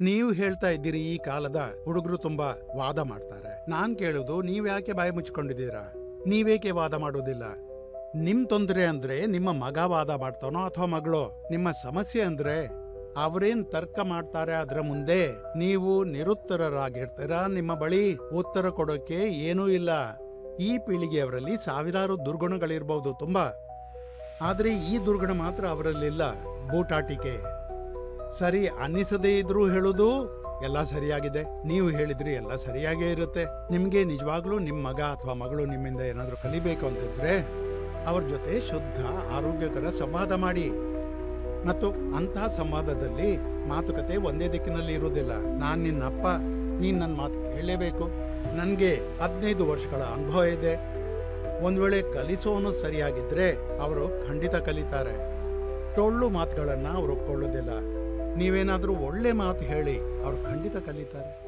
ನೀವು ಹೇಳ್ತಾ ಇದ್ದೀರಿ ಈ ಕಾಲದ ಹುಡುಗರು ತುಂಬಾ ವಾದ ಮಾಡ್ತಾರೆ. ನಾನ್ ಕೇಳೋದು, ನೀವ್ ಯಾಕೆ ಬಾಯಿ ಮುಚ್ಕೊಂಡಿದ್ದೀರಾ? ನೀವೇಕೆ ವಾದ ಮಾಡೋದಿಲ್ಲ? ನಿಮ್ ತೊಂದರೆ ಅಂದ್ರೆ ನಿಮ್ಮ ಮಗ ವಾದ ಮಾಡ್ತಾನೋ ಅಥವಾ ಮಗಳು? ನಿಮ್ಮ ಸಮಸ್ಯೆ ಅಂದ್ರೆ ಅವರೇನ್ ತರ್ಕ ಮಾಡ್ತಾರೆ ಅದರ ಮುಂದೆ ನೀವು ನಿರುತ್ತರರಾಗಿರ್ತೀರಾ? ನಿಮ್ಮ ಬಳಿ ಉತ್ತರ ಕೊಡೋಕೆ ಏನೂ ಇಲ್ಲ. ಈ ಪೀಳಿಗೆಯವರಲ್ಲಿ ಸಾವಿರಾರು ದುರ್ಗುಣಗಳಿರ್ಬಹುದು ತುಂಬಾ. ಆದರೆ ಈ ದುರ್ಗುಣ ಮಾತ್ರ ಅವರಲ್ಲಿಲ್ಲ. ಬೂಟಾಟಿಕೆ. ಸರಿ ಅನ್ನಿಸದೇ ಇದ್ರೂ ಹೇಳೋದು ಎಲ್ಲ ಸರಿಯಾಗಿದೆ. ನೀವು ಹೇಳಿದ್ರಿ ಎಲ್ಲ ಸರಿಯಾಗೇ ಇರುತ್ತೆ. ನಿಮ್ಗೆ ನಿಜವಾಗ್ಲೂ ನಿಮ್ಮ ಮಗ ಅಥವಾ ಮಗಳು ನಿಮ್ಮಿಂದ ಏನಾದರೂ ಕಲಿಬೇಕು ಅಂತಿದ್ರೆ ಅವ್ರ ಜೊತೆ ಶುದ್ಧ, ಆರೋಗ್ಯಕರ ಸಂವಾದ ಮಾಡಿ. ಮತ್ತು ಅಂತಹ ಸಂವಾದದಲ್ಲಿ ಮಾತುಕತೆ ಒಂದೇ ದಿಕ್ಕಿನಲ್ಲಿ ಇರುವುದಿಲ್ಲ. ನಾನು ನಿನ್ನ ಅಪ್ಪ, ನೀನು ನನ್ನ ಮಾತು ಕೇಳಲೇಬೇಕು. ನನಗೆ ಹದಿನೈದು ವರ್ಷಗಳ ಅನುಭವ ಇದೆ. ಒಂದ್ ವೇಳೆ ಕಲಿಸೋನು ಸರಿಯಾಗಿದ್ರೆ, ಅವರು ಖಂಡಿತ ಕಲಿತಾರೆ. ಟೊಳ್ಳು ಮಾತುಗಳನ್ನ ಅವರು ಒಪ್ಕೊಳ್ಳೋದಿಲ್ಲ. ನೀವೇನಾದ್ರೂ ಒಳ್ಳೆ ಮಾತು ಹೇಳಿ ಅವ್ರು ಖಂಡಿತ ಕಲಿತಾರೆ.